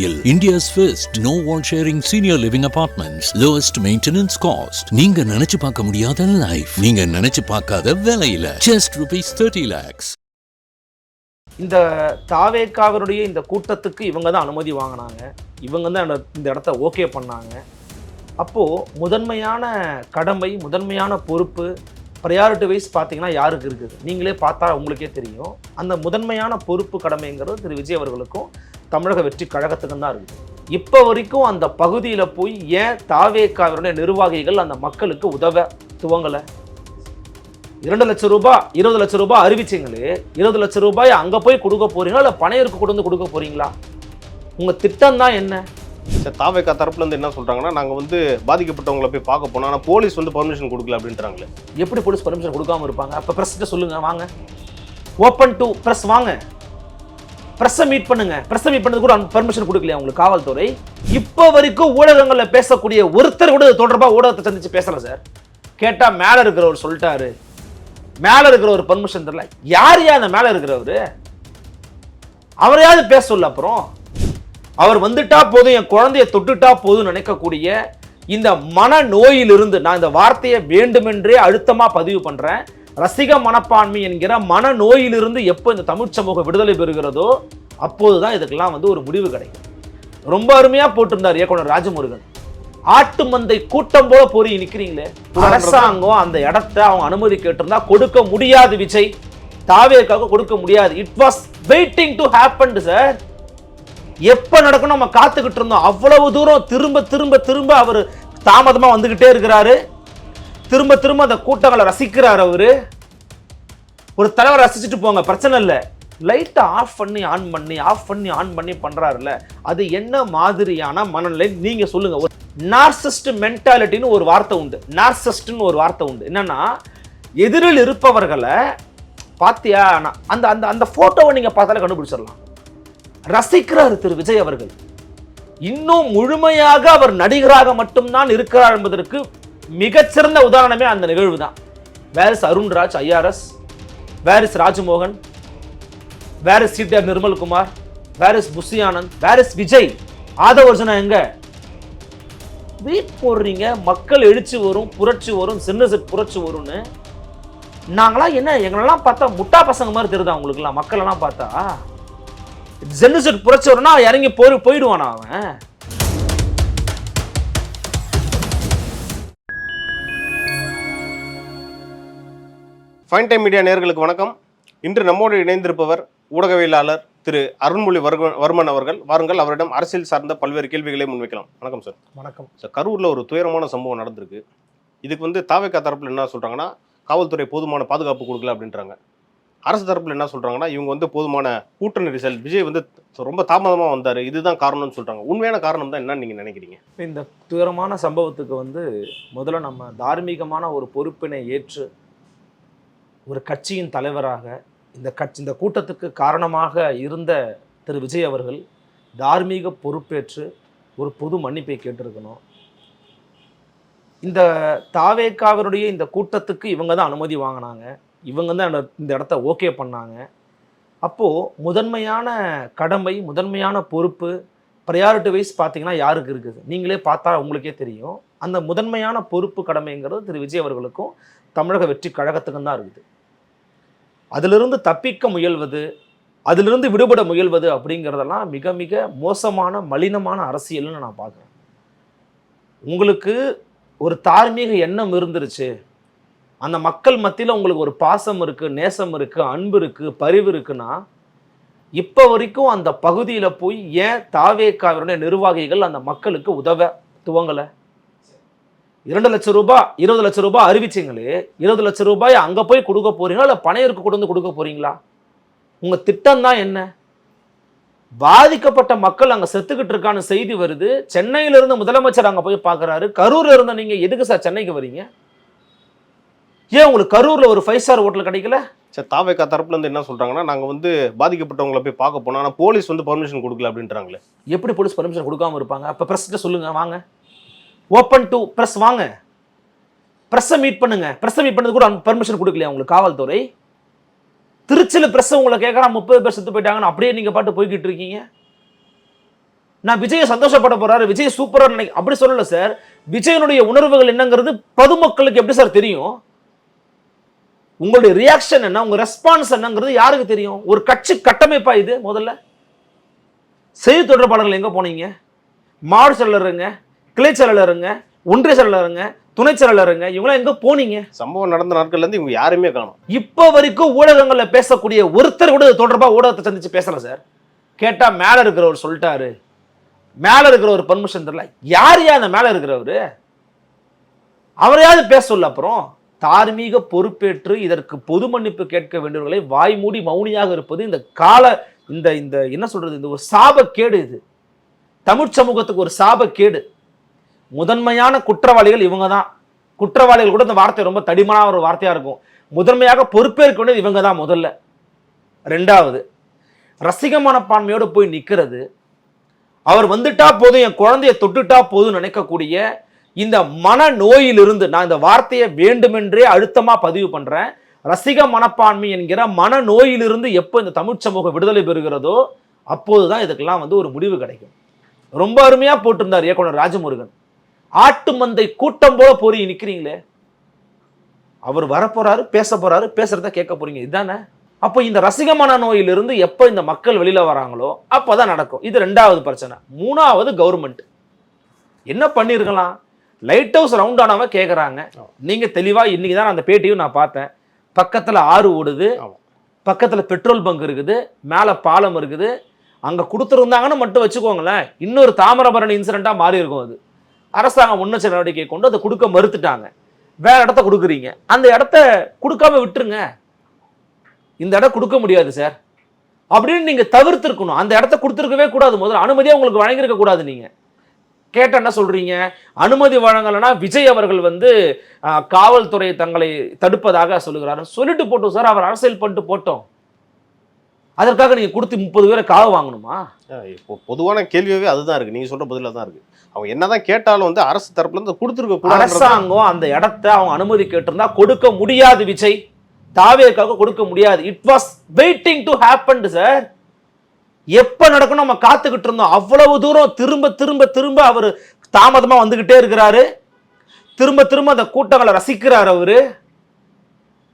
திருச்சியில் India's first no wall sharing senior living apartments lowest maintenance cost நீங்க நினைச்சு பார்க்க முடியாத லைஃப் நீங்க நினைச்சு பார்க்காத விலையில. ஜஸ்ட் ருபீஸ் தேர்ட்டி லேக்ஸ் இந்த தாவேக்காவினுடைய இந்த கூட்டத்துக்கு இவங்க தான் அனுமதி வாங்கினாங்க. இவங்க தான் இந்த இடத்த ஓகே பண்ணாங்க. அப்போது முதன்மையான கடமை முதன்மையான பொறுப்பு ப்ரையாரிட்டி வைஸ் பார்த்தீங்கன்னா யாருக்கு இருக்குது? நீங்களே பார்த்தா உங்களுக்கே தெரியும். அந்த முதன்மையான பொறுப்பு கடமைங்கிறது திரு. விஜய் அவர்களுக்கும் தமிழக வெற்றி கழகத்துக்கும் தான் இருக்குது. இப்போ வரைக்கும் அந்த பகுதியில் போய் ஏன் தாவேக்காவினுடைய நிர்வாகிகள் அந்த மக்களுக்கு உதவ துவங்கலை? இரண்டு லட்சம் ரூபாய் இருபது லட்சம் ரூபாய் அறிவிச்சிங்களே இருபது லட்சம் ரூபாய் அங்கே போய் கொடுக்க போறீங்களா? இல்லை பணையருக்கு கொண்டு வந்து கொடுக்க போறீங்களா? உங்கள் திட்டம் தான் என்ன? சார் தாவேக்கா தரப்புல இருந்து என்ன சொல்றாங்கன்னா நாங்கள் வந்து பாதிக்கப்பட்டவங்களை போய் பார்க்க போனோம். ஆனால் போலீஸ் வந்து பர்மிஷன் கொடுக்கல அப்படின்றாங்களே. எப்படி போலீஸ் பர்மிஷன் கொடுக்காம இருப்பாங்க? அப்போ பிரஸ் சொல்லுங்க வாங்க. ஓப்பன் டு ப்ரெஸ் வாங்க. ப்ரெஸ்ஸை மீட் பண்ணுங்க. ப்ரெஸ்ஸை மீட் பண்ணது கூட பர்மிஷன் கொடுக்கலையா உங்களுக்கு காவல்துறை? இப்போ வரைக்கும் ஊடகங்களில் பேசக்கூடிய ஒருத்தர் கூட தொடர்பாக ஊடகத்தை சந்திச்சு பேசல சார் கேட்டால் மேலே இருக்கிறவர் சொல்லிட்டாரு. மேலே இருக்கிற ஒரு பர்மிஷன் தரல. யார் யார் அந்த மேலே இருக்கிறவரு? அவரையாவது பேச சொல்ல அப்புறம். அவர் வந்துட்டா போதும் என் குழந்தைய தொட்டுட்டா போதும் நினைக்கக்கூடிய இந்த மன நோயிலிருந்து நான் இந்த வார்த்தையை வேண்டுமென்றே அழுத்தமா பதிவு பண்றேன். ரசிக மனப்பான்மை என்கிற மன நோயிலிருந்து எப்போ இந்த தமிழ் சமூகம் விடுதலை பெறுகிறதோ அப்போதுதான் இதுக்கெல்லாம் வந்து ஒரு முடிவு கிடைக்கும். ரொம்ப அருமையா போட்டிருந்தார் இயக்குனர் ராஜமுருகன். ஆட்டு மந்தை கூட்டம் போல போறீங்க நிக்கிறீங்களே அரசாங்கம் அந்த இடத்த அவங்க அனுமதி கேட்டிருந்தா கொடுக்க முடியாது விஜய். தாவேக்காக கொடுக்க முடியாது. It was waiting to happen sir எப்போ நடக்கும் நம்ம காத்துக்கிட்டு இருந்தோம். அவ்வளவு தூரம் திரும்ப திரும்ப திரும்ப அவர் தாமதமாக வந்துக்கிட்டே இருக்கிறாரு. திரும்ப திரும்ப அந்த கூட்டங்களை ரசிக்கிறார் அவரு. ஒரு தலைவர் ரசிச்சுட்டு போங்க பிரச்சனை இல்லை. லைட்டை ஆஃப் பண்ணி ஆன் பண்ணி ஆஃப் பண்ணி ஆன் பண்ணி பண்ணுறாருல அது என்ன மாதிரியான மனநிலை? நீங்க சொல்லுங்க. ஒரு நார்சிஸ்ட் மென்டாலிட்டின்னு ஒரு வார்த்தை உண்டு. நார்சிஸ்ட்னு ஒரு வார்த்தை உண்டு. என்னன்னா எதிரில் இருப்பவர்களை பாத்தியா அந்த அந்த அந்த போட்டோவை நீங்க பார்த்தாலே கண்டுபிடிச்சிடலாம். ரசிக்கிறார் திரு விஜய் அவர்கள். இன்னும் முழுமையாக அவர் நடிகராக மட்டும்தான் இருக்கிறார் என்பதற்கு மிகச்சிறந்த உதாரணமே அந்த நிகழ்வு தான் where Arunraj IRS where is Rajamohan where is is CTR Nirmalkumar where is Bussy Anand where is Vijay. Aadhav Arjuna எங்க? வீட் போடுறீங்க மக்கள் எழுச்சி வரும் புரட்சி வரும் சின்ன செட் புரட்சி வரும்னு. நாங்களாம் என்ன எங்களெல்லாம் பார்த்தா முட்டா பசங்க மாதிரி தெரியுதா உங்களுக்குலாம் மக்களெல்லாம் பார்த்தா? ஜென்னு செட் புரட்சி வரும்னா இறங்கி போய் போயிடுவானா அவன்? ஃபைன் டைம் மீடியா நேயர்களுக்கு வணக்கம். இன்று நம்மோடு இணைந்திருப்பவர் ஊடகவியலாளர் திரு அருண்மொழி வர்ம- வர்மன் அவர்கள். வாருங்கள் அவரிடம் அரசியல் சார்ந்த பல்வேறு கேள்விகளை முன்வைக்கலாம். வணக்கம் சார் வணக்கம். சார் கரூரில் ஒரு துயரமான சம்பவம் நடந்திருக்கு. இதுக்கு வந்து தாவேக்கா தரப்புல என்ன சொல்றாங்கன்னா காவல்துறை போதுமான பாதுகாப்பு கொடுக்கல அப்படின்றாங்க. அரசு தரப்பில் என்ன சொல்கிறாங்கன்னா இவங்க வந்து போதுமான கூட்டணி நெரிசல் விஜய் வந்து ரொம்ப தாமதமாக வந்தார் இதுதான் காரணம்னு சொல்கிறாங்க உண்மையான காரணம் தான் என்னன்னு நீங்கள் நினைக்கிறீங்க? இந்த துயரமான சம்பவத்துக்கு வந்து முதல்ல நம்ம தார்மீகமான ஒரு பொறுப்பினை ஏற்று ஒரு கட்சியின் தலைவராக இந்த கட்சி இந்த கூட்டத்துக்கு காரணமாக இருந்த திரு விஜய் அவர்கள் தார்மீக பொறுப்பேற்று ஒரு பொது மன்னிப்பை கேட்டிருக்கணும். இந்த தாவேக்காவினுடைய இந்த கூட்டத்துக்கு இவங்க தான் அனுமதி வாங்கினாங்க. இவங்க தான் இந்த- இந்த இடத்த ஓகே பண்ணாங்க. அப்போது முதன்மையான கடமை முதன்மையான பொறுப்பு ப்ரையாரிட்டி வைஸ் பார்த்தீங்கன்னா யாருக்கு இருக்குது? நீங்களே பார்த்தா உங்களுக்கே தெரியும். அந்த முதன்மையான பொறுப்பு கடமைங்கிறது திரு. விஜய் அவர்களுக்கும் தமிழக வெற்றி கழகத்துக்கும் தான் இருக்குது. அதிலிருந்து தப்பிக்க முயல்வது அதிலிருந்து விடுபட முயல்வது அப்படிங்கிறதெல்லாம் மிக மிக மோசமான மலினமான அரசியல்னு நான் பார்க்குறேன். உங்களுக்கு ஒரு தார்மீக எண்ணம் இருந்துருச்சு. அந்த மக்கள் மத்தியில் உங்களுக்கு ஒரு பாசம் இருக்குது நேசம் இருக்குது அன்பு இருக்குது பரிவு இருக்குன்னா இப்போ வரைக்கும் அந்த பகுதியில் போய் ஏன் தாவேக்காவினுடைய நிர்வாகிகள் அந்த மக்களுக்கு உதவ துவங்கலை? இரண்டு லட்சம் ரூபாய் இருபது லட்சம் ரூபாய் அறிவிச்சிங்களே இருபது லட்சம் ரூபாய் அங்கே போய் கொடுக்க போகிறீங்களா இல்லை பணையருக்கு கொண்டு வந்து கொடுக்க போகிறீங்களா உங்கள் திட்டம் தான் என்ன? பாதிக்கப்பட்ட மக்கள் அங்கே செத்துக்கிட்டு இருக்கான்னு செய்தி வருது. சென்னையிலிருந்து முதலமைச்சர் அங்கே போய் பார்க்குறாரு கரூரில் இருந்த நீங்கள் எதுக்கு சார் சென்னைக்கு வரீங்க? ஏன் உங்களுக்கு கரூர்ல ஒரு ஃபைவ் ஸ்டார் ஹோட்டல் கிடைக்கல? சார் தாவேக்கா தரப்புல இருந்து என்ன சொல்றாங்கன்னா நாங்க வந்து பாதிக்கப்பட்டவங்களை போய் பார்க்க போனோம். ஆனா போலீஸ் வந்து பர்மிஷன் கொடுக்கல அப்படின்றாங்களே. எப்படி போலீஸ் பர்மிஷன் கொடுக்காம இருப்பாங்க? அப்போ ப்ரெஸ்கிட்ட சொல்லுங்க வாங்க. ஓப்பன் டு ப்ரெஸ் வாங்க. ப்ரெஸ்ஸை மீட் பண்ணுங்க. ப்ரெஸ்ஸை மீட் பண்ணது கூட பர்மிஷன் கொடுக்கலையா உங்களுக்கு காவல்துறை? திருச்சியில் ப்ரெஸ் உங்களை கேட்குறான் முப்பது பேர் செத்து போயிட்டாங்கன்னு அப்படியே நீங்கள் பாட்டு போய்கிட்டு இருக்கீங்க? நான் விஜயை சந்தோஷப்பட போறாரு. விஜய் சூப்பரா நினைக்க அப்படி சொல்லல சார் விஜயனுடைய உணர்வுகள் என்னங்கிறது பொதுமக்களுக்கு எப்படி சார் தெரியும்? உங்களுடைய ரியாக்ஷன் என்ன? உங்க ரெஸ்பான்ஸ் என்னங்கிறது யாருக்கு தெரியும்? ஒரு கட்சி கட்டமைப்பா இது முதல்ல? செய்தி தொடர்பாளர்கள் எங்க போனீங்க? மாவட்ட செயலருங்க கிளை செயலருங்க ஒன்றிய செயலருங்க துணை செயலருங்க இவங்களாம் எங்க போனீங்க? சம்பவம் நடந்த நாட்கள்ல இருந்து இவங்க யாருமே காணும். இப்ப வரைக்கும் ஊடகங்கள்ல பேசக்கூடிய ஒருத்தர் கூட இது தொடர்பா ஊடகத்தை சந்திச்சு பேசல சார் கேட்டா மேல இருக்கிறவர் சொல்லிட்டாரு. மேல இருக்கிறவர் பர்மிஷன் தரல. யார் யா அந்த மேல இருக்கிறவரு? அவரையாவது பேச சொல்ல அப்புறம். தார்மீக பொறுப்பேற்று இதற்கு பொது மன்னிப்பு கேட்க வேண்டியவர்களை வாய்மூடி மௌனியாக இருப்பது இந்த கால இந்த இந்த என்ன சொல்றது இந்த ஒரு சாபக்கேடு இது. தமிழ் சமூகத்துக்கு ஒரு சாபக்கேடு. முதன்மையான குற்றவாளிகள் இவங்க தான் குற்றவாளிகள் கூட இந்த வார்த்தை ரொம்ப தடிமனான ஒரு வார்த்தையாக இருக்கும். முதன்மையாக பொறுப்பேற்க வேண்டியது இவங்க தான் முதல்ல. ரெண்டாவது ரசிக மனப்பான்மையோடு போய் நிற்கிறது அவர் வந்துட்டா போதும் என் குழந்தைய தொட்டுட்டா போதும் நினைக்கக்கூடிய இந்த மன நோயிலிருந்து நான் இந்த வார்த்தையை வேண்டுமென்றே அழுத்தமாக பதிவு பண்ணுறேன் ரசிக மனப்பான்மை என்கிற மன நோயிலிருந்து எப்போ இந்த தமிழ் சமூகம் விடுதலை பெறுகிறதோ அப்போது தான் இதுக்கெல்லாம் வந்து ஒரு முடிவு கிடைக்கும். ரொம்ப அருமையாக போட்டிருந்தார் இயக்குனர் ராஜமுருகன். ஆட்டு மந்தை கூட்டம் போல போறீங்க நிற்கிறீங்களே அவர் வரப்போறாரு பேச போறாரு பேசுறத கேட்க போறீங்க. இதுதானே அப்போ இந்த ரசிகமான நோயிலிருந்து எப்போ இந்த மக்கள் வெளியில் வராங்களோ அப்போ தான் நடக்கும். இது ரெண்டாவது பிரச்சனை. மூணாவது கவர்மெண்ட். என்ன பண்ணியிருக்கலாம்? லைட் ஹவுஸ் ரவுண்ட் ஆனவ கேக்குறாங்க நீங்க தெளிவா இன்னைக்கு தான் அந்த பேட்டியும் நான் பார்த்தேன். பக்கத்துல ஆறு ஓடுது. பக்கத்துல பெட்ரோல் பங்க் இருக்குது. மேல பாலம் இருக்குது. அங்க கொடுத்துருந்தாங்கன்னு மட்டும் வச்சுக்கோங்களேன். இன்னொரு தாமிரபரணி இன்சிடென்ட்டா மாறி இருக்கும் அது. அரசாங்கம் முன்னெச்சரிக்கை நடவடிக்கை கொண்டு அதை கொடுக்க மறுத்துட்டாங்க. வேற இடத்த கொடுக்குறீங்க. அந்த இடத்த கொடுக்காம விட்டுருங்க. இந்த இடம் கொடுக்க முடியாது சார் அப்படின்னு நீங்க தவிர்த்திருக்கணும். அந்த இடத்த கொடுத்துருக்கவே கூடாது. முதல்ல அனுமதியா உங்களுக்கு வழங்கியிருக்க கூடாது நீங்க. கேட்ட என்ன சொல்றீங்க? அனுமதி வழங்கலைன்னா விஜய் அவர்கள் வந்து காவல்துறை தங்களை தடுப்பதாக சொல்லுகிறார். சொல்லிட்டு போட்டோம் சார் அவர் அரசியல் பண்ணிட்டு போட்டோம். அதற்காக நீங்க கொடுத்து முப்பது பேரை காவு வாங்கணுமா? இப்போ பொதுவான கேள்வியாவே அதுதான் இருக்கு. நீங்க சொல்ற பதில தான் இருக்கு. அவங்க என்னதான் கேட்டாலும் வந்து அரசு தரப்புல இருந்து கொடுத்துருக்க கூடாது அரசாங்கம் அந்த இடத்த அவங்க அனுமதி கேட்டிருந்தா கொடுக்க முடியாது விஜய். தாவேக்காக கொடுக்க முடியாது. It was waiting to happen sir எப்போ நடக்கணும் நம்ம காத்துக்கிட்டு இருந்தோம்? அவ்வளவு தூரம் திரும்ப திரும்ப திரும்ப அவர் தாமதமாக வந்துக்கிட்டே இருக்கிறாரு. திரும்ப திரும்ப அந்த கூட்டங்களை ரசிக்கிறார் அவர்.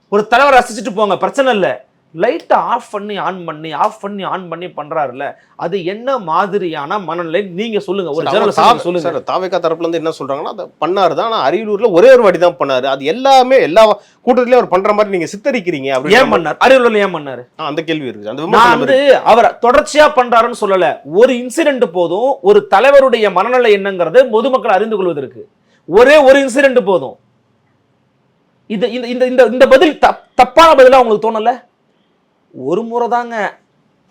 ஒரு தலைவர் ரசிச்சுட்டு போங்க பிரச்சனை இல்லை. லைட்டை ஆஃப் பண்ணி ஆன் பண்ணி ஆஃப் பண்ணி ஆன் பண்ணி பண்றாருல்ல அது என்ன மாதிரியான மனநிலை? நீங்க சொல்லுங்க ஒரு சொல்லுங்க. சார் தாவேக்கா தரப்புல இருந்து என்ன சொல்றாங்கன்னா அதை பண்ணாரு தான் ஆனா அரியலூர்ல ஒரே ஒரு வாட்டி தான் பண்ணாரு. அது எல்லாமே எல்லா கூட்டத்திலயும் அவர் பண்ற மாதிரி நீங்க சித்தரிக்கிறீங்க ஏன் அப்படின்னு பண்ணார்? அரியலூர்ல ஏன் பண்ணாரு? அந்த கேள்வி இருக்கு. அந்த நான் வந்து அவர் தொடர்ச்சியா பண்றாருன்னு சொல்லல. ஒரு இன்சிடென்ட் போதும் ஒரு தலைவருடைய மனநிலை என்னங்கிறது பொதுமக்கள் அறிந்து கொள்வதற்கு. ஒரே ஒரு இன்சிடென்ட் போதும். இது இந்த இந்த இந்த இந்த பதில் தப்- தப்பான பதிலா உங்களுக்கு தோணல? ஒரு முறை தாங்க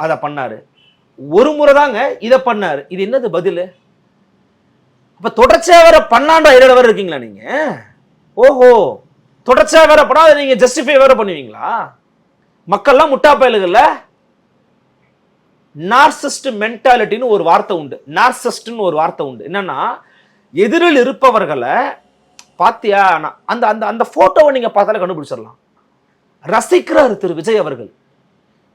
அதை பண்ணார். ஒரு முறை தாங்க இதை பண்ணார். இது என்னது பதில்? அப்போ தொடர்ச்சியாக வேற பண்ணாண்டா இடையில வேற இருக்கீங்களா நீங்கள் ஓஹோ. தொடர்ச்சியாக வேற பண்ணால் அதை நீங்கள் ஜஸ்டிஃபை வேற பண்ணுவீங்களா? மக்கள்லாம் முட்டா பயலுகள்ல நார்சிஸ்ட் மென்டாலிட்டின்னு ஒரு வார்த்தை உண்டு. நார்சிஸ்ட்னு ஒரு வார்த்தை உண்டு. என்னன்னா எதிரில் இருப்பவர்களை பாத்தியா அந்த அந்த அந்த ஃபோட்டோவை நீங்கள் பார்த்தாலே கண்டுபிடிச்சிடலாம். ரசிக்கிறார் திரு விஜய் அவர்கள்.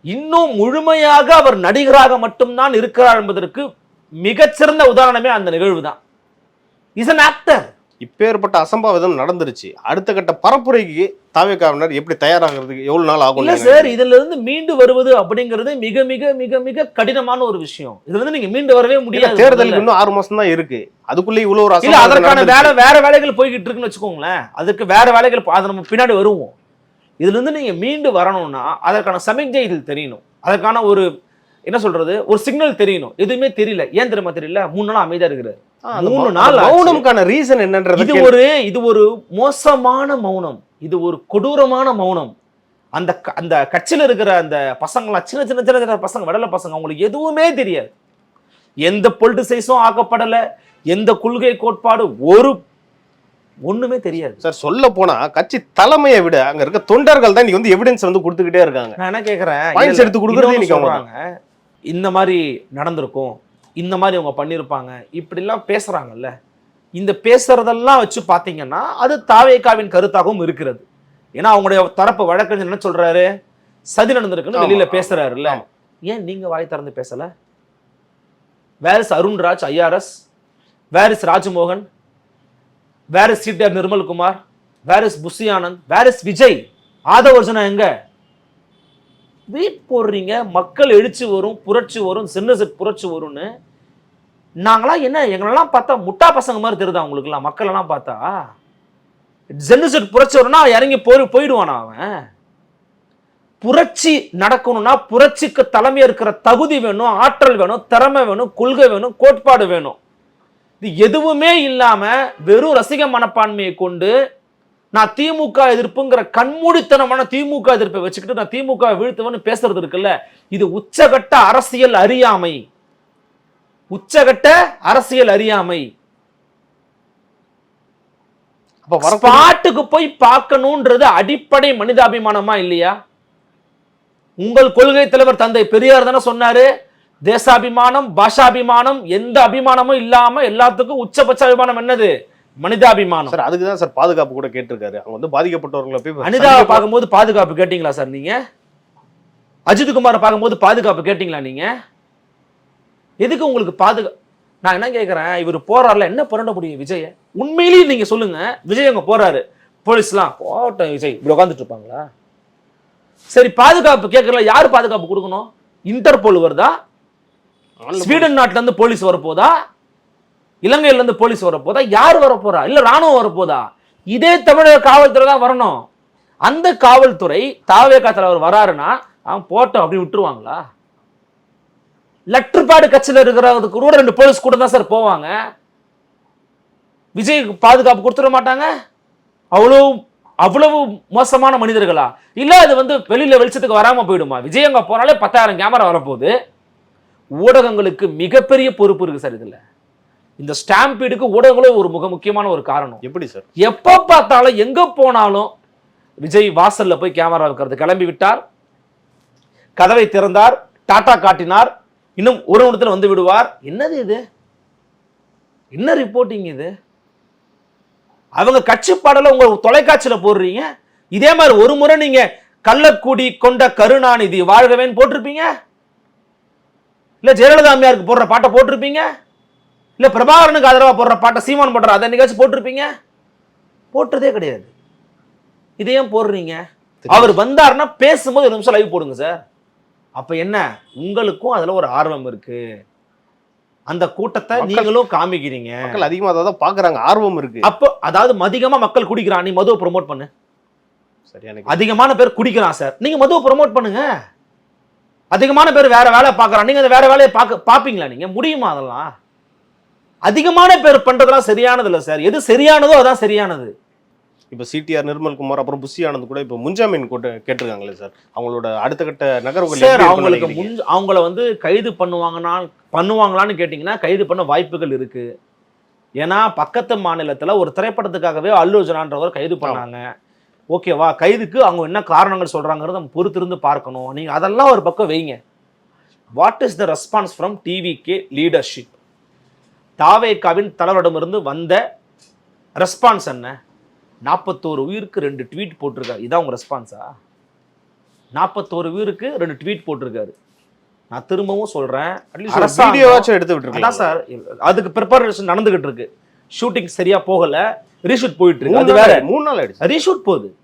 இன்னும் முழுமையாக அவர் நடிகராக மட்டும்தான் இருக்கிறார் என்பதற்கு மிகச்சிறந்த உதாரணமே அந்த நிகழ்வு தான் இஸ் அன் ஆக்டர் இப்பேற்பட்ட அசம்பாவிதம் நடந்துருச்சு. அடுத்த கட்ட பரப்புரைக்கு தாவேக்காவினர் எப்படி தயாராகிறதுக்கு எவ்வளவு நாள் ஆகும் இல்ல சார் இதுல இருந்து மீண்டு வருவது அப்படிங்கிறது மிக மிக மிக மிக கடினமான ஒரு விஷயம். இதுல இருந்து நீங்க மீண்டு வரவே முடியாது தேர்தலுக்கு இன்னும் ஆறு மாசம் தான் இருக்கு. அதுக்குள்ள இவ்வளவு ஒரு அதற்கான. வேலை வேற வேலைகள் போய்கிட்டு இருக்குன்னு வச்சுக்கோங்களேன். அதுக்கு வேற வேலைகள் அது நம்ம பின்னாடி வருவோம். இதுல இருந்து நீங்க மீண்டு வரணும்னா அதற்கான சமிக்ஞைகள் தெரியணும். அதற்கான ஒரு என்ன சொல்றது ஒரு சிக்னல் தெரியணும். எதுவுமே தெரியல. ஏன் தெரியுமா தெரியல? மூணு நாள் அமைதியா இருக்கிறாரு அந்த மூணு நாள். மௌனம்கான ரீசன் என்னன்றது இது ஒரு இது ஒரு மோசமான மௌனம். இது ஒரு கொடூரமான மௌனம். அந்த அந்த கட்சியில இருக்கிற அந்த பசங்களாம் சின்ன சின்ன சின்ன சின்ன பசங்க விடல பசங்க அவங்களுக்கு எதுவுமே தெரியாது. எந்த பொலிட்டிசைஸும் ஆக்கப்படல. எந்த கொள்கை கோட்பாடு ஒரு ஒண்ணுமே தெரியாது. சார் சொல்ல போனா கட்சி தலைமையை விட அங்க இருக்க தொண்டர்கள் தான் இன்னைக்கு வந்து எவிடன்ஸ் வந்து கொடுத்துக்கிட்டே இருக்காங்க. நான் என்ன இல்ல, எடுத்து கொடுக்கறதே இன்னைக்கு இந்த மாதிரி நடந்திருக்கும் இந்த மாதிரி அவங்க பண்ணியிருப்பாங்க இப்படிலாம் பேசுறாங்கல்ல. இந்த பேசுறதெல்லாம் வச்சு பாத்தீங்கன்னா அது தாவேக்காவின் கருத்தாகவும் இருக்கிறது. ஏன்னா அவங்களுடைய தரப்பு வழக்கறிஞர் என்ன சொல்றாரு? சதி நடந்திருக்குன்னு வெளியில பேசுறாருல்ல. ஏன் நீங்க வாய் திறந்து பேசல? Where is Arunraj IRS where is Rajmohan where is CTR Nirmalkumar where is Bussy Anand where is Vijay. Aadhav Arjuna எங்க? வீட் போடுறீங்க மக்கள் எழுச்சி வரும் புரட்சி வரும் சின்ன செட் புரட்சி வரும்னு. நாங்களாம் என்ன எங்களெல்லாம் பார்த்தா முட்டா பசங்க மாதிரி தெரியுதா உங்களுக்குலாம் மக்கள்லாம் பார்த்தா? ஜென்னிசெட் புரட்சி வரும்னா இறங்கி போய் போயிடுவானா அவன்? புரட்சி நடக்கணும்னா புரட்சிக்கு தலைமை இருக்கிற தகுதி வேணும் ஆற்றல் வேணும் திறமை வேணும் கொள்கை வேணும் கோட்பாடு வேணும். இது எதுவுமே இல்லாம வெறும் ரசிக மனப்பான்மையை கொண்டு நான் திமுக எதிர்ப்புங்கிற கண்மூடித்தனமான திமுக எதிர்ப்பை வச்சுக்கிட்டு நான் திமுக வீழ்த்துவேன்னு பேசுறது இருக்குல்ல? இது உச்சகட்ட அரசியல் அறியாமை. உச்சகட்ட அரசியல் அறியாமை. ஸ்பாட்டுக்கு போய் பார்க்கணும்ன்றது அடிப்படை மனிதாபிமானமா இல்லையா? உங்கள் கொள்கை தலைவர் தந்தை பெரியார் தானே சொன்னாரு தேசாபிமானம் பாஷாபிமானம் எந்த அபிமானமும் இல்லாம எல்லாத்துக்கும் உச்சபட்ச அபிமானம் என்னது? மனிதாபிமானம். சார் அதுக்கு தான் சார் பாதுகாப்பு கூட கேட்டிருக்காரு. அவங்க வந்து பாதிக்கப்பட்டவர்களை போய் அனிதாவை பார்க்கும்போது பாதுகாப்பு கேட்டீங்களா சார் நீங்க? அஜித் குமாரை பார்க்கும்போது பாதுகாப்பு கேட்டீங்களா நீங்க? எதுக்கு உங்களுக்கு பாதுகா நான் என்ன கேட்கறேன் இவர் போறாருல என்ன பண்ண முடியும் விஜய? உண்மையிலேயே நீங்க சொல்லுங்க. விஜய் அங்க போறாரு. போலீஸ்லாம் போட்டோம் விஜய். இப்படி உட்காந்துட்டு இருப்பாங்களா? சரி பாதுகாப்பு கேட்கறல யார் பாதுகாப்பு கொடுக்கணும்? இன்டர்போல் வருதா? ஸ்வீடன் நாட்டில இருந்து போலீஸ் வரப்போதா? இலங்கையில இருந்து போலீஸ் வரப்போதா? யார் வரப்போறா? இல்ல ராணுவம் வரப்போதா? இதே தமிழக காவல்துறை தான் வரணும். அந்த காவல்துறை தாவேகா தலைவர் வராருன்னா அவன் போட்டோம். அப்படி விட்டுருவாங்களா? லட்டுப்பாடு கட்சியில் இருக்கிறவங்களுக்கு கூட ரெண்டு போலீஸ் கூட தான் சார் போவாங்க. விஜய்க்கு பாதுகாப்பு கொடுத்துட மாட்டாங்க. அவ்வளோ அவ்வளவு மோசமான மனிதர்களா? இல்ல அது வந்து வெளியில வெளிச்சத்துக்கு வராம போயிடுமா? விஜய் அங்க போனாலே பத்தாயிரம் கேமரா வரப்போகுது. ஊடகங்களுக்கு மிகப்பெரிய பொறுப்பு இருக்கு சார் இதுல. இந்த ஸ்டாம்பீடுக்கு ஊடகங்களும் ஒரு மிக முக்கியமான ஒரு காரணம். எப்படி சார்? எப்ப பார்த்தாலும் எங்க போனாலும் விஜய் வாசல்ல போய் கேமரா வைக்கிறது கிளம்பி விட்டார். கதவை திறந்தார். டாடா காட்டினார். இன்னும் ஒரு நிமிடத்தில் வந்து விடுவார். என்னது இது? என்ன ரிப்போர்ட்டிங் இது? அவங்க கட்சி பாடல உங்க தொலைக்காட்சியில போடுறீங்க? இதே மாதிரி ஒரு முறை நீங்க கள்ளக்குடி கொண்ட கருணாநிதி வாழ்கவேன்னு போட்டிருப்பீங்க? இல்ல ஜெயலலிதா அம்மையாருக்கு போடுற பாட்டை போட்டிருப்பீங்க? இல்ல பிரபாகரனுக்கு ஆதரவா போடுற பாட்டை சீமான் போடுற அதை என்னைக்காச்சும் போட்டிருப்பீங்க? போட்டதே கிடையாது. இதை ஏன் போடுறீங்க? அவர் வந்தாருன்னா பேசும்போது ஒரு நிமிஷம் லைவ் போடுங்க சார். அப்ப என்ன? உங்களுக்கும் அதுல ஒரு ஆர்வம் இருக்கு. அந்த கூட்டத்தை நீங்களும் காமிக்கிறீங்க. மக்கள் அதிகமா அதை தான் பாக்குறாங்க ஆர்வம் இருக்கு. அப்போ அதாவது அதிகமா மக்கள் குடிக்கிறான். நீ மதுவை ப்ரோமோட் பண்ணு. சரி எனக்கு அதிகமான பேர் குடிக்கிறான் சார். நீங்க மதுவை ப்ரோமோட் பண்ணுங்க. அதிகமான பேர் வேற வேலை பார்க்கறான் நீங்க அந்த வேற வேலையை பார்க்க பாப்பீங்களா நீங்க? முடியுமா அதெல்லாம்? அதிகமான பேர் பண்றதெல்லாம் சரியானது இல்ல சார். எது சரியானதோ அதான் சரியானது. இப்ப சிடிஆர் நிர்மல்குமார் அப்புறம் புஷி ஆனந்த் கூட இப்ப முன்ஜாமீன் கோட்டு கேட்டிருக்காங்களே சார். அவங்களோட அடுத்த கட்ட நகர்வுகள் சார் அவங்களுக்கு? முன் அவங்கள வந்து கைது பண்ணுவாங்கன்னா பண்ணுவாங்களான்னு கேட்டிங்கன்னா கைது பண்ண வாய்ப்புகள் இருக்கு. ஏன்னா பக்கத்து மாநிலத்துல ஒரு திரைப்படத்துக்காகவே அல்லுஜனான்றவர் கைது பண்ணாங்க. ஓகேவா கைதுக்கு அவங்க என்ன காரணங்கள் சொல்றாங்கிறத நம்ம பொறுத்திருந்து பார்க்கணும். நீங்க அதெல்லாம் ஒரு பக்கம் வைங்க. What is the response from TVK leadership தாவேக்காவின் தலைவரிடமிருந்து வந்த ரெஸ்பான்ஸ் என்ன? நாற்பத்தோரு உயிருக்கு ரெண்டு ட்வீட் போட்டிருக்காரு. இதான் உங்க ரெஸ்பான்ஸா நாற்பத்தோரு உயிருக்கு ரெண்டு ட்வீட் போட்டிருக்காரு. நான் திரும்பவும் அரசாங்கம்- வீடியோவாச்சும் எடுத்து அதான் விட்டுருக்கீங்க சார் அதுக்கு ப்ரிப்பரேஷன் நடந்துகிட்டு இருக்கு. ஷூட்டிங் சரியா போகல. ரீஷூட் போயிட்டு இருக்கு. மூணு அது வேற. மூணு நாள் ஆயிடுச்சு. ரீஷூட் போகுது.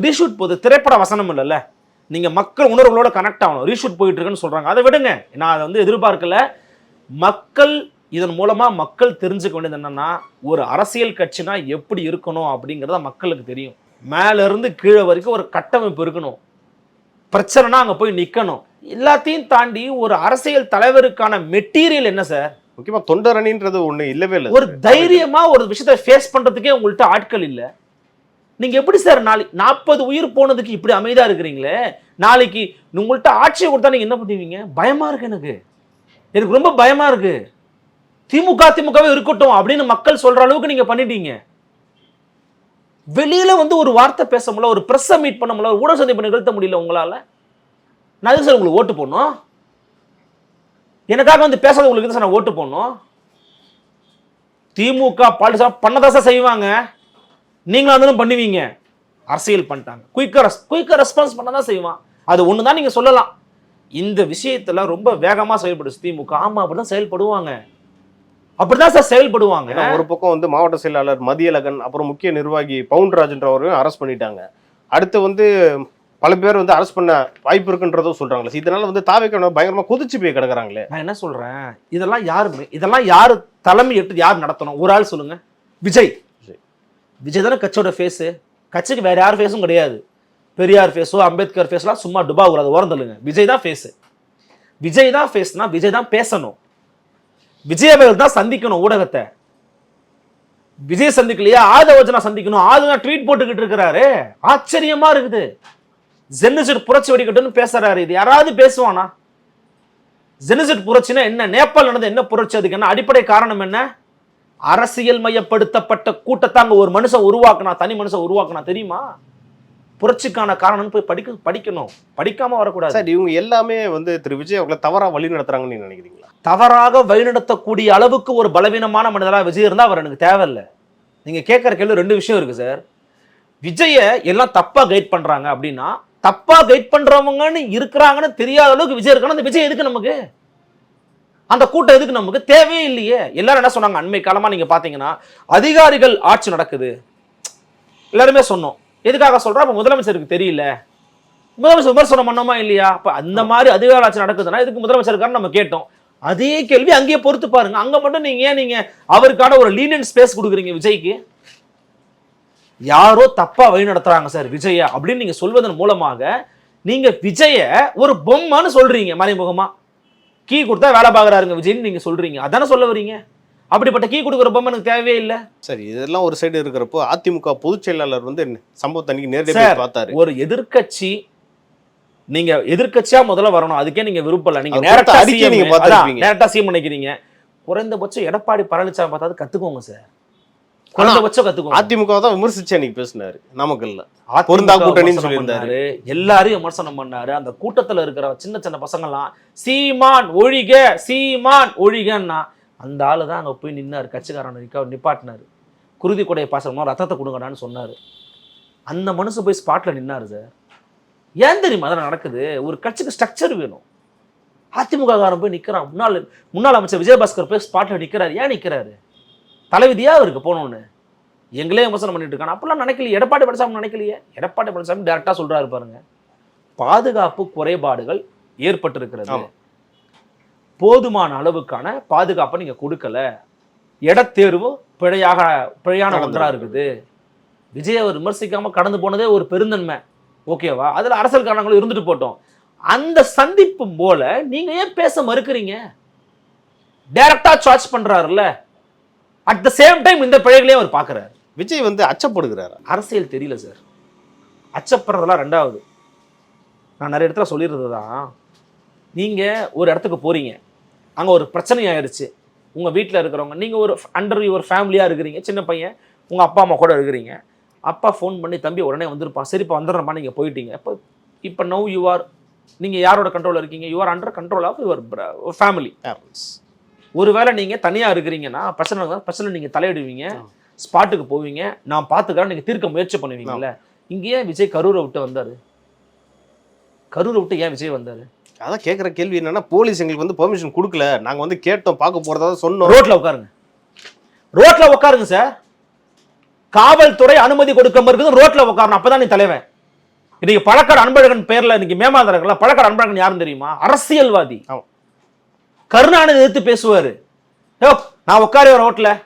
ரீஷூட் போகுது திரைப்பட வசனம் இல்லைல்ல. நீங்க மக்கள் உணர்வுகளோட கனெக்ட் ஆகணும். ரீஷூட் போயிட்டு இருக்குன்னு சொல்றாங்க. அதை விடுங்க. நான் அதை வந்து எதிர்பார்க்கல. மக்கள் இதன் மூலமா மக்கள் தெரிஞ்சுக்க வேண்டியது என்னன்னா ஒரு அரசியல் கட்சினா எப்படி இருக்கணும் அப்படிங்கறத மக்களுக்கு தெரியும். மேல இருந்து கீழே வரைக்கும் ஒரு கட்டமைப்பு இருக்கணும். பிரச்சனைனா அங்க போய் நிக்கணும். எல்லாத்தையும் தாண்டி ஒரு அரசியல் தலைவருக்கான மெட்டீரியல் என்ன சார் முக்கியமா தொண்டர் அணின்றது ஒண்ணு இல்லவே இல்லை ஒரு தைரியமா ஒரு விஷயத்தை ஃபேஸ் பண்றதுக்கே உங்கள்ட்ட ஆட்கள் இல்ல. நீங்க எப்படி சார் நாளைக்கு நாற்பது உயிர் போனதுக்கு இப்படி அமைதியா இருக்கிறீங்களே? நாளைக்கு உங்கள்கிட்ட ஆட்சியை கொடுத்தா நீங்க என்ன பண்ணுவீங்க? பயமா இருக்கு எனக்கு. எனக்கு ரொம்ப பயமா இருக்கு. திமுக திமுகவே இருக்கட்டும் அப்படின்னு மக்கள் சொல்ற அளவுக்கு நீங்க பண்ணிட்டீங்க. வெளியில வந்து ஒரு வார்த்தை பேச முடியல ஒரு பிரஸ்ஸை மீட் பண்ண முடியல ஒரு ஊடக சந்திப்பு நிகழ்த்த முடியல உங்களால. நான் எதுக்கு சார் உங்களுக்கு ஓட்டு போடணும்? எனக்காக வந்து பேசாத உங்களுக்கு சார் நான் ஓட்டு போடணும்? திமுக பாலிசா பண்ணதான் சார் செய்வாங்க. நீங்களும் இருந்தாலும் பண்ணுவீங்க. அரசியல் பண்ணிட்டாங்க. குயிக்கா ரெஸ் குயிக்கா ரெஸ்பான்ஸ் பண்ண தான் செய்வான். அது ஒன்று தான் நீங்கள் சொல்லலாம். இந்த விஷயத்துல ரொம்ப வேகமா செயல்படுச்சு திமுக. ஆமா அப்படிதான் செயல்படுவாங்க. அப்படிதான் சார் செயல்படுவாங்க. ஒரு பக்கம் வந்து மாவட்ட செயலாளர் மதியழகன் அப்புறம் முக்கிய நிர்வாகி பவுண்டராஜ்ன்றவரையும் அரெஸ்ட் பண்ணிட்டாங்க. அடுத்து வந்து பல பேர் வந்து அரெஸ்ட் பண்ண வாய்ப்பு இருக்குன்றதும் சொல்றாங்களே. இதனால வந்து தாவேக்க பயங்கரமா கொதிச்சு போய் கிடக்குறாங்களே. நான் என்ன சொல்றேன்? இதெல்லாம் யாரு இதெல்லாம் யாரு தலைமை எடுத்து யார் நடத்தணும்? ஒரு ஆள் சொல்லுங்க. விஜய். விஜய். தானே கட்சியோட ஃபேஸு கட்சிக்கு வேற யார் ஃபேஸும் கிடையாது. பெரியார் ஃபேஸோ அம்பேத்கர் ஃபேஸ்லாம் சும்மா டுபா கூடாது ஓரம் தள்ளுங்க. விஜய் தான் ஃபேஸு விஜய் தான் ஃபேஸ்னா விஜய் தான் பேசணும். விஜய் அவர்கள் தான் சந்திக்கணும் ஊடகத்தை. விஜய் சந்திக்கலையா? ஆதவஜனா சந்திக்கணும். ஆதவனா ட்வீட் போட்டுக்கிட்டு இருக்கிறாரு. ஆச்சரியமா இருக்குது. ஜென்னிசெட் புரட்சி வெடிக்கட்டும்னு பேசுறாரு. இது யாராவது பேசுவானா? ஜெனிசெட் புரட்சினா என்ன? நேபாள் நடந்த என்ன புரட்சி? அதுக்கு என்ன அடிப்படை காரணம் என்ன? அரசியல் மையப்படுத்தப்பட்ட கூட்டத்தை அங்க ஒரு மனுஷன் உருவாக்குனா தனி மனுஷன் உருவாக்குனா தெரியுமா? புரட்சிக்கான காரணம் போய் படிக்க படிக்கணும். படிக்காம வரக்கூடாது. சார் இவங்க எல்லாமே வந்து திரு. விஜய் அவர்களை தவறா வழி நடத்துறாங்கன்னு நினைக்கிறீங்களா? தவறாக வழிநடத்தக்கூடிய அளவுக்கு ஒரு பலவீனமான மனிதரா விஜய் இருந்தா அவர் எனக்கு தேவையில்லை. நீங்க கேட்கற கேள்வி ரெண்டு விஷயம் இருக்கு சார். விஜய எல்லாம் தப்பா கைட் பண்றாங்க அப்படின்னா தப்பா கைட் பண்றவங்கன்னு இருக்கிறாங்கன்னு தெரியாத அளவுக்கு விஜய் இருக்கான? அந்த விஜய் எதுக்கு நமக்கு? அந்த கூட்டம் எதுக்கு நமக்கு? தேவையே இல்லையே. எல்லாரும் என்ன சொன்னாங்க? அண்மை காலமா நீங்க பாத்தீங்கன்னா அதிகாரிகள் ஆட்சி நடக்குது. எல்லாருமே சொன்னோம். எதுக்காக சொல்றோம் அப்ப முதலமைச்சருக்கு தெரியல. முதலமைச்சர் விமர்சனம் பண்ணோமா இல்லையா? அப்ப அந்த மாதிரி அதிகார ஆட்சி நடக்குதுன்னா இதுக்கு முதலமைச்சர் இருக்காருன்னு நம்ம கேட்டோம். அதே கேள்வி அங்கேயே பொறுத்து பாருங்க. அங்க மட்டும் நீங்க ஏன் நீங்க அவருக்கான ஒரு லீனியன் ஸ்பேஸ் கொடுக்குறீங்க விஜய்க்கு? யாரோ தப்பா வழி நடத்துறாங்க சார் விஜய அப்படின்னு நீங்க சொல்வதன் மூலமாக நீங்க விஜய ஒரு பொம்மைன்னு சொல்றீங்க மறைமுகமா. கீ கொடுத்தா வேலை பார்க்கறாருங்க விஜய்னு நீங்க சொல்றீங்க. அதானே சொல்ல வரீங்க அப்படிப்பட்ட கீ கொடுக்குற பொம்மை எனக்கு தேவையே இல்லை. சரி இதெல்லாம் ஒரு சைடு இருக்கிறப்போ அதிமுக பொதுச் செயலாளர் வந்து சம்பவத்தை அன்னைக்கு நேரடியாக பார்த்தாரு. ஒரு எதிர்க்கட்சி நீங்க எதிர்க்கட்சியா முதல்ல வரணும். அதுக்கே நீங்க விருப்பம் இல்ல நீங்க நேரட்டா பார்த்திருப்பீங்க. நேரட்டா சிஎம் நினைக்கிறீங்க குறைந்தபட்சம் எடப்பாடி பழனிசாமி பார்த்தாது கத்துக்கோங்க சார். குறைந்தபட்சம் கத்துக்கோங்க. அதிமுக தான் விமர்சிச்சு அன்னைக்கு பேசினாரு. நாமக்கல்ல. அதிமுக பொருந்தா கூட்டணின்னு சொல்லியிருந்தாரு. பண்ணாரு. எல்லாரையும் விமர்சனம் பண்ணாரு. அந்த கூட்டத்துல இருக்கிற சின்ன சின்ன பசங்கெல்லாம் சீமான் ஒழிக சீமான் ஒழிகன்னா அந்த ஆளு தான் அங்க போய் நின்னாரு. கட்சிக்காரன் நிக்க நிப்பாட்டினாரு. குருதி கொடைய பாசமா ரத்தத்தை கொடுங்கடான்னு சொன்னாரு. அந்த மனுஷன் போய் ஸ்பாட்ல நின்னாரு சார். ஏன் தெரியுமா அதெல்லாம் நடக்குது? ஒரு கட்சிக்கு ஸ்ட்ரக்சர் வேணும். அதிமுக காரன் போய் நிக்கிறான். முன்னாள் முன்னாள் அமைச்சர் விஜயபாஸ்கர் போய் ஸ்பாட்ல நிக்கிறாரு. ஏன் நிக்கிறாரு? தலைவிதியா அவருக்கு போகணும்னு. எங்களே விமர்சனம் பண்ணிட்டு இருக்காங்க. அப்பெல்லாம் நினைக்கலையே. எடப்பாடி பழனிசாமி நினைக்கலையே? எடப்பாடி பழனிசாமி டேரக்டா சொல்றாரு பாருங்க. பாதுகாப்பு குறைபாடுகள் ஏற்பட்டிருக்கிறது. போதுமான அளவுக்கான பாதுகாப்பை நீங்க கொடுக்கல. இடத்தேர்வு பிழையாக பிழையான ஒன்றா நடந்திருக்கு. இருக்குது. விஜய் அவர் விமர்சிக்காம கடந்து போனதே ஒரு பெருந்தன்மை. ஓகேவா அதுல அரசியல் காரணங்களும் இருந்துட்டு போட்டோம். அந்த சந்திப்பு போல நீங்க ஏன் பேச மறுக்கிறீங்க? டைரக்டா சார்ஜ் பண்றாருல்ல. அட் த சேம் டைம் இந்த பிழைகளையும் அவர் பார்க்கறாரு. விஜய் வந்து அச்சப்படுகிறாரா? அரசியல் தெரியல சார் அச்சப்படுறதெல்லாம் ரெண்டாவது. நான் நிறைய இடத்துல சொல்லிடுறது தான். நீங்கள் ஒரு இடத்துக்கு போகிறீங்க அங்கே ஒரு பிரச்சனை ஆயிடுச்சு. உங்கள் வீட்டில் இருக்கிறவங்க நீங்கள் ஒரு அண்டர் யுவர் ஃபேமிலியாக இருக்கிறீங்க சின்ன பையன் உங்கள் அப்பா அம்மா கூட இருக்கிறீங்க. அப்பா ஃபோன் பண்ணி தம்பி உடனே வந்துருப்பா. சரிப்பா வந்துடுறப்பா நீங்கள் போயிட்டீங்க. இப்போ இப்போ நவ் யூ ஆர் நீங்கள் யாரோட கண்ட்ரோலில் இருக்கீங்க? You are under control of your family ஒருவேளை நீங்கள் தனியாக இருக்கிறீங்கன்னா பிரச்சனை பிரச்சனை நீங்கள் தலையிடுவீங்க ஸ்பாட்டுக்கு போவீங்க நான் பார்த்துக்கிறேன் நீங்கள் தீர்க்க முயற்சி பண்ணுவீங்கல்ல. இங்கே ஏன் விஜய் கரூரை விட்டு வந்தார். கரூரை விட்டு ஏன் விஜய் வந்தார்? அதான் கேட்குற கேள்வி என்னன்னா போலீஸ் எங்களுக்கு வந்து பெர்மிஷன் கொடுக்கல. நாங்க வந்து கேட்டோம் பார்க்க போறதா சொன்னோம். ரோட்ல உட்காருங்க. ரோட்ல உட்காருங்க சார் காவல்துறை அனுமதி கொடுக்க இருக்குது ரோட்ல உட்காரணும் அப்பதான் நீ தலைவன். இன்னைக்கு பழக்காடு அன்பழகன் பேர்ல இன்னைக்கு மேமாதரங்கள பழக்காடு அன்பழகன் யாருன்னு தெரியுமா? அரசியல்வாதி. கருணாநிதி எதிர்த்து பேசுவாரு. யோ நான் உட்காருவேன் ரோட்ல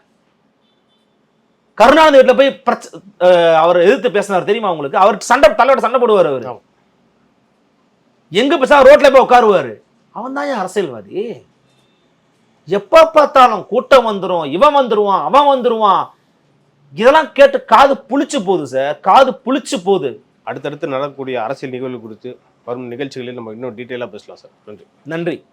கருணாநிதி வீட்டுல போய் பிரச்ச- அவர் எதிர்த்து பேசினார். தெரியுமா உங்களுக்கு? அவர் சண்டை தலையோட சண்டை போடுவார் அவர். எங்க பேசா ரோட்ல போய் உட்காருவாரு. அவன் தான் ஏன் அரசியல்வாதி? எப்ப பார்த்தாலும் கூட்டம் வந்துரும் இவன் வந்துருவான் அவன் வந்துருவான். இதெல்லாம் கேட்டு காது புளிச்சு போகுது சார். காது புளிச்சு போகுது. அடுத்தடுத்து நடக்கக்கூடிய அரசியல் நிகழ்வு குறித்து வரும் நிகழ்ச்சிகளில் நம்ம இன்னும் டீட்டெயிலாக பேசலாம் சார். நன்றி. நன்றி.